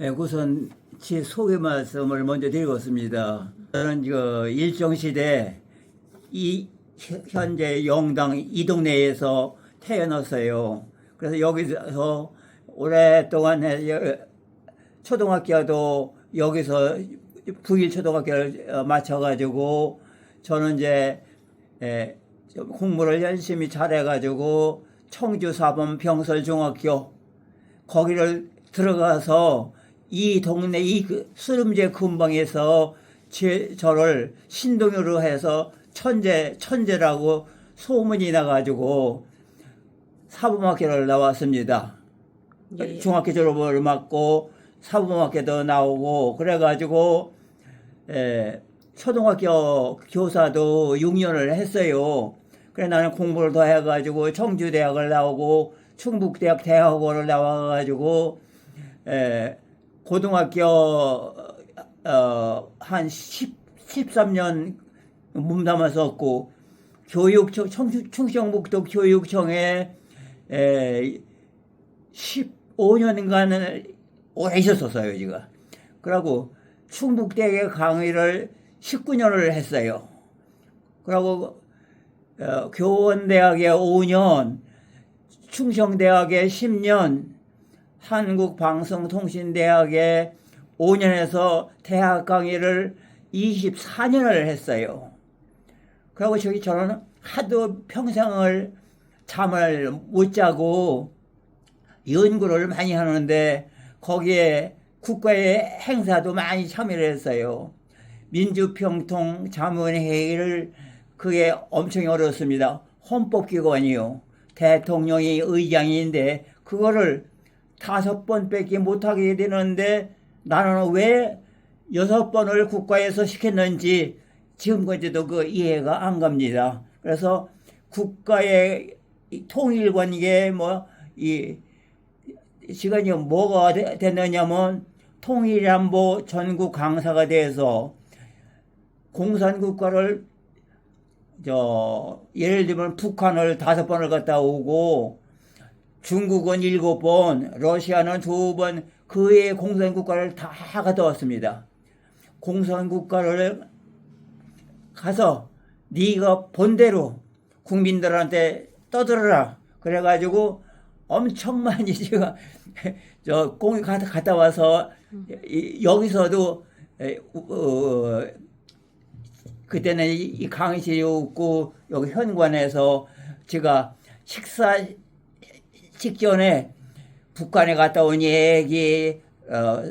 예, 우선 제 소개 말씀을 먼저 드리겠습니다. 저는 그 일정시대 이 현- 현재 영당 이 동네에서 태어났어요. 그래서 여기서 오랫동안 초등학교도 여기서 부일 초등학교를 어, 마쳐가지고 저는 이제 에, 좀 공부를 열심히 잘해가지고 청주 사범 병설중학교 거기를 들어가서 이 동네 이 그 수름제 근방에서 제, 저를 신동으로 해서 천재 천재라고 소문이 나가지고 사범학교를 나왔습니다. 예. 중학교 졸업을 맞고 사범학교도 나오고 그래가지고 에, 초등학교 교사도 6년을 했어요. 그래 나는 공부를 더 해가지고 청주대학을 나오고 충북대학 대학원을 나와가지고 에, 고등학교 어, 한 10, 13년 몸담았었고 교육청 충청북도 교육청에 에, 15년간을 오래 있었었어요, 제가. 그러고 충북대학에 강의를 19년을 했어요. 그러고 어, 교원대학에 5년, 충청대학에 10년, 한국방송통신대학에 5년에서 대학 강의를 24년을 했어요. 그리고 저기 저는 하도 평생을 잠을 못 자고 연구를 많이 하는데 거기에 국가의 행사도 많이 참여를 했어요. 민주평통 자문회의를 그게 엄청 어렵습니다. 헌법기관이요. 대통령이 의장인데 그거를 다섯 번밖에 못하게 되는데 나는 왜 여섯 번을 국가에서 시켰는지 지금까지도 그 이해가 안 갑니다. 그래서 국가의 이 통일 관계 뭐이 시간이 뭐가 되- 됐느냐면 통일안보 전국 강사가 돼서 공산국가를 저 예를 들면 북한을 다섯 번을 갔다 오고 중국은 일곱 번, 러시아는 두 번, 그 외에 공산국가를 다 갔다 왔습니다. 공산국가를 가서 네가 본대로 국민들한테 떠들어라. 그래가지고 엄청 많이 제가 저 공이 갔다, 와서 이- 여기서도 에, 어, 그때는 이- 이 강의실이 없고 여기 현관에서 제가 식사 직전에 북한에 갔다 온 얘기, 어,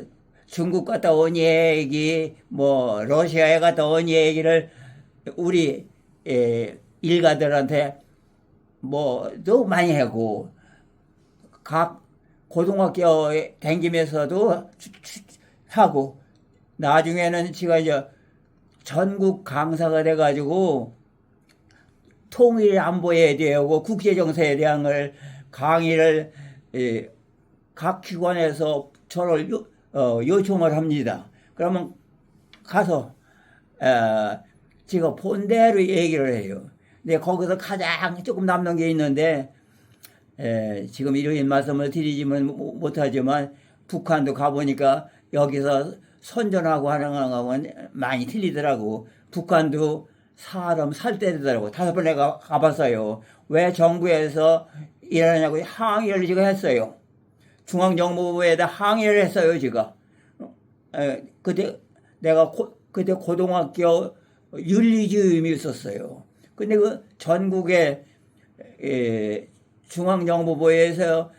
중국 갔다 온 얘기, 뭐 러시아에 갔다 온 얘기를 우리 에, 일가들한테 뭐도 많이 하고 각 고등학교에 추- 하고 나중에는 제가 이제 전국 강사가 돼가지고 통일 안보에 대하고 국제 정세에 대한 걸 강의를 예, 각 기관에서 저를 요, 어, 요청을 합니다. 그러면 가서 어, 제가 본대로 얘기를 해요. 근데 거기서 가장 조금 남는 게 있는데 에, 지금 이런 말씀을 드리지는 못- 못하지만 북한도 가보니까 여기서 선전하고 하는 거하고는 많이 틀리더라고. 북한도 사람 살 때리더라고. 다섯 번 내가 가봤어요. 왜 정부에서 이러냐고 항의를 지금 했어요. 중앙정보부에다 항의를 했어요. 에, 그때 내가 고, 그때 고등학교 윤리주임이 있었어요. 근데 그 전국에 에, 중앙정보부에서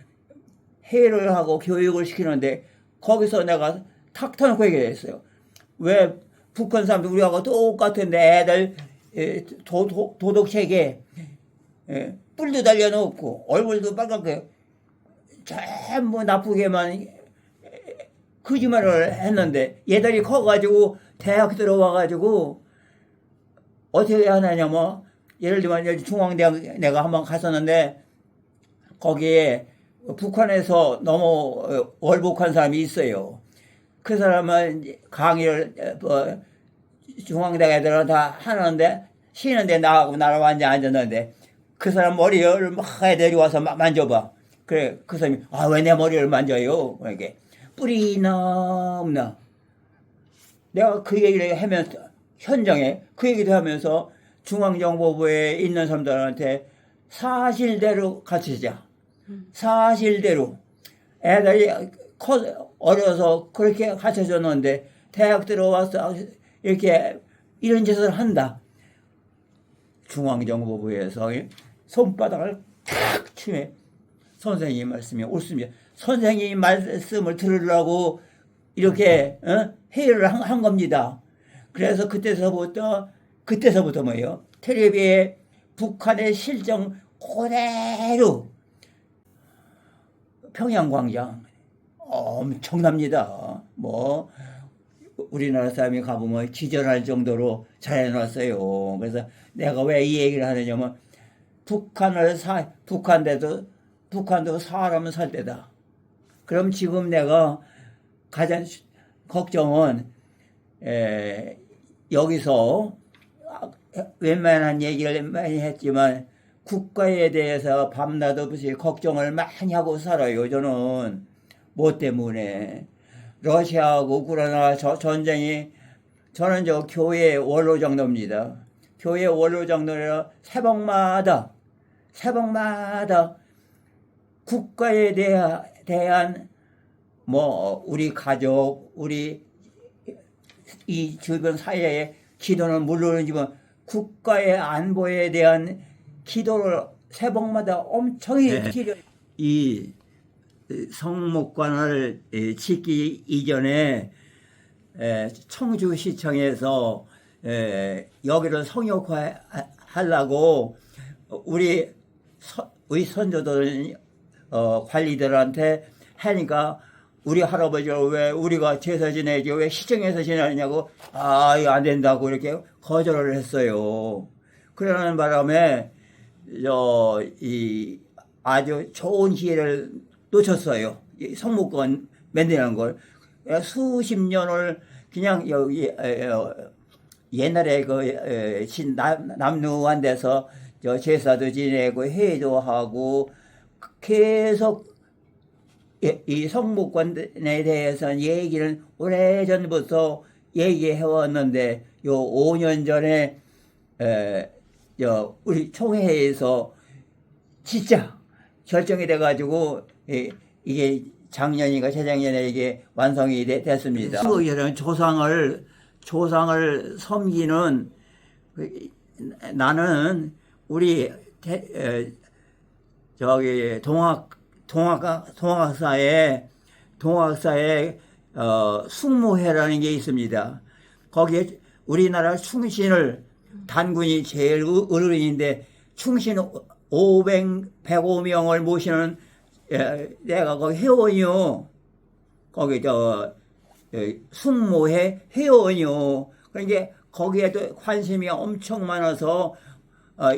회의를 하고 교육을 시키는데 거기서 내가 탁 터놓고 얘기했어요. 왜 북한 사람들 우리하고 똑같은데 애들 에, 도, 도, 도덕책에 에, 뿔도 달려놓고 얼굴도 빨갛게 전부 나쁘게만 거짓말을 했는데 얘들이 커가지고 대학 들어와가지고 어떻게 하냐면 예를 들면 중앙대학 내가 한번 갔었는데 거기에 북한에서 너무 어, 월북한 사람이 있어요. 그 사람은 강의를 어, 뭐 중앙대학 애들은 다 하는데 쉬는데 나하고 나랑 완전 앉았는데 그 사람 머리를 막 내려와서 막 만져봐. 그래 그 사람이 아 왜 내 머리를 만져요? 이렇게 뿌리 넘나 내가 그 얘기를 하면서 현장에 그 얘기를 하면서 중앙정보부에 있는 사람들한테 사실대로 가르치자. 사실대로 애들이 커 어려서 그렇게 가르쳐줬는데 대학 들어와서 이렇게 이런 짓을 한다. 중앙정보부에서 손바닥을 탁 치매 선생님 말씀이 옳습니다. 선생님 말씀을 들으려고 이렇게 어? 회의를 한, 한 겁니다. 그래서 그때서부터 그때서부터 뭐예요? 텔레비에 북한의 실정 그대로 평양광장 엄청납니다. 뭐 우리나라 사람이 가보면 기절할 정도로 잘 해놨어요. 그래서 내가 왜 이 얘기를 하느냐면 북한을 사 북한대도 북한도 사람은 살 때다. 그럼 지금 내가 가장 시- 걱정은 에, 여기서 아, 웬만한 얘기를 많이 했지만 국가에 대해서 밤낮 없이 걱정을 많이 하고 살아요. 저는 뭐 때문에 러시아하고 우크라이나 저- 전쟁이 저는 저 교회 원로 정도입니다. 교회 원로 정도라 새벽마다 새벽마다 국가에 대하, 대한 뭐 우리 가족 우리 이 주변 사회의 기도는 물론이지만 국가의 안보에 대한 기도를 새벽마다 엄청히 네. 기려 이 성목관을 에, 짓기 이전에 에, 청주시청에서 에, 여기를 성역화하려고 우리 서- 우리 선조들 어, 관리들한테 하니까 우리 할아버지가 왜 우리가 제사 지내지 왜 시청에서 지내냐고 아 안 된다고 이렇게 거절을 했어요. 그러는 바람에 저 이 아주 좋은 기회를 놓쳤어요. 이 성목권 만드는 걸 수십 년을 그냥 여기 에, 어, 옛날에 그 에, 신 남- 남루한 데서 저 제사도 지내고 회도 하고 계속 이- 이 성목관에 대해서는 얘기를 오래 전부터 얘기해 왔는데 요 5년 전에 에, 저 우리 총회에서 진짜 결정이 돼 가지고 이게 작년인가 재작년에 이게 완성이 되- 됐습니다. 수호자는 조상을 조상을 섬기는 그, 나는 우리 대- 에, 저기 동학 동학 동학사에 동학사에 어, 숙모회라는 게 있습니다. 거기에 우리나라 충신을 단군이 제일 어- 어른인데 충신 500 105명을 모시는 예, 내가 거기 회원이요. 거기 저 예, 숙모회 회원이요. 그러니까 거기에도 관심이 엄청 많아서 어,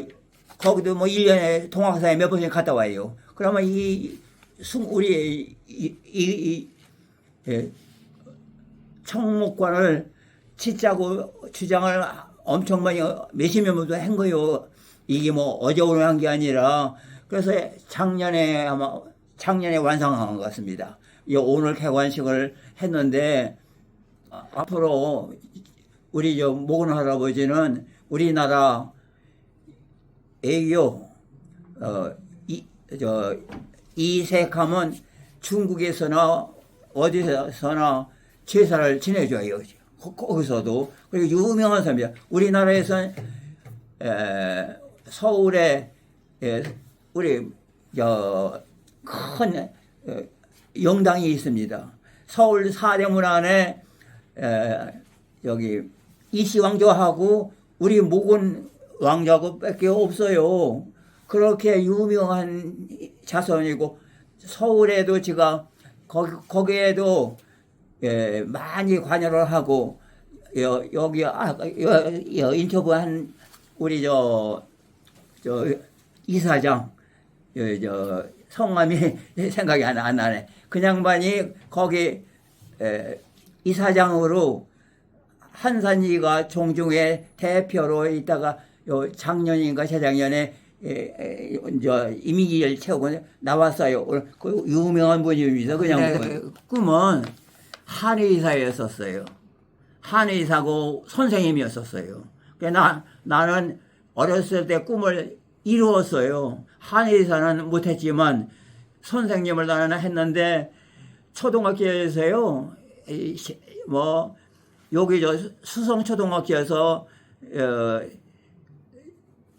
거기도 뭐 1년에 동학사에 몇 번씩 갔다 와요. 그러면 이, 숙, 우리, 이, 이, 이, 예, 청목관을 짓자고 주장을 엄청 많이 몇십 년부터 한 거요. 이게 뭐 어제 오늘 한 게 아니라 그래서 작년에 아마 작년에 완성한 것 같습니다. 이 오늘 개관식을 했는데 아, 앞으로 우리 저 모근 할아버지는 우리나라 애교 어이 저 이색하면 중국에서나 어디서나 제사를 지내줘요. 거- 거기서도 그리고 유명한 사람이야. 우리나라에서는 에, 서울에 에, 우리 저큰 영당이 있습니다. 서울 사대문 안에 에, 여기 이시 왕조하고 우리 목은 왕조하고 밖에 없어요. 그렇게 유명한 자손이고 서울에도 제가 거기 거기 에도 예, 많이 관여를 하고 여, 여기 아, 여, 여, 인터뷰한 우리 저, 저 이사장 여, 저 성함이 생각이 안, 안 나네. 그 양반이 거기 에, 이사장으로 한산이가 종중에 대표로 있다가 요 작년인가 재작년에 예, 예, 저 이미지를 채우고 나왔어요. 그 유명한 분입니다. 그냥 네. 꿈은 한의사였었어요. 한의사고 선생님이었었어요. 그나 나는 어렸을 때 꿈을 이루었어요. 한의사는 못했지만 선생님을 나는 했는데 초등학교에서요. 뭐 여기 저 수성 초등학교에서 어,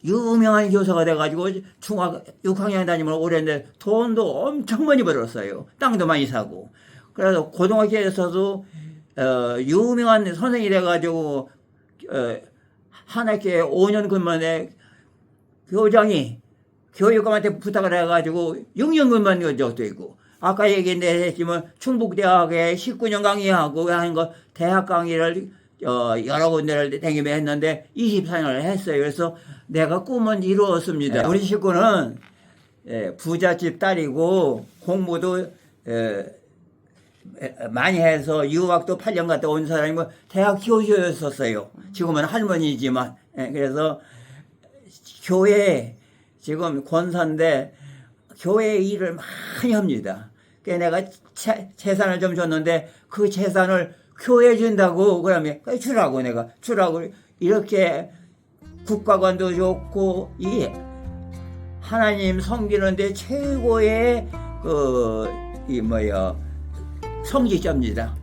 유명한 교사가 돼가지고 중학 6학년 다니면 오래인데 돈도 엄청 많이 벌었어요. 땅도 많이 사고. 그래서 고등학교에서도 어, 유명한 선생이 돼가지고 어, 한 학기에 5년 근무에 교장이 교육감한테 부탁을 해가지고 6년 근무한 적도 있고 아까 얘기했지만 충북대학에 19년 강의하고 하는 거 대학 강의를 어, 여러 군데를 다니며 했는데 24년을 했어요. 그래서 내가 꿈은 이루었습니다. 우리 식구는 예, 부잣집 딸이고 공부도 예, 에, 많이 해서 유학도 8년 갔다 온 사람이고 대학 교수였었어요. 지금은 할머니지만 예, 그래서 교회 지금 권사인데 교회 일을 많이 합니다. 그래서 내가 재, 재산을 좀 줬는데 그 재산을 교회 준다고 그러면 주라고 내가. 주라고. 이렇게 국가관도 좋고 이 하나님 섬기는데 최고의 그 이 뭐야 성직자입니다.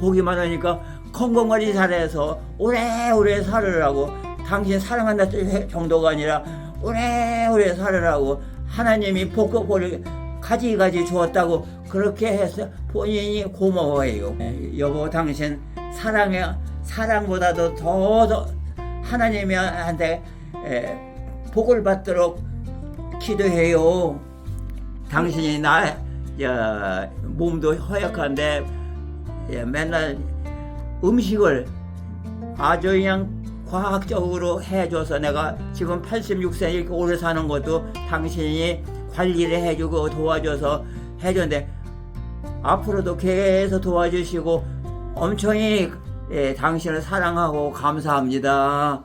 보기만 하니까 건강관리 잘해서 오래오래 살으라고. 당신 사랑한다 정도가 아니라 오래오래 살으라고 하나님이 복고보를 가지가지 주었다고 그렇게 해서 본인이 고마워해요. 예, 여보 당신 사랑해 사랑보다도 더, 더 하나님한테 에, 복을 받도록 기도해요. 당신이 나 야, 몸도 허약한데 예, 맨날 음식을 아주 그냥 과학적으로 해줘서 내가 지금 86세 이렇게 오래 사는 것도 당신이 관리를 해주고 도와줘서 해줬는데 앞으로도 계속 도와주시고 엄청히 예, 당신을 사랑하고 감사합니다.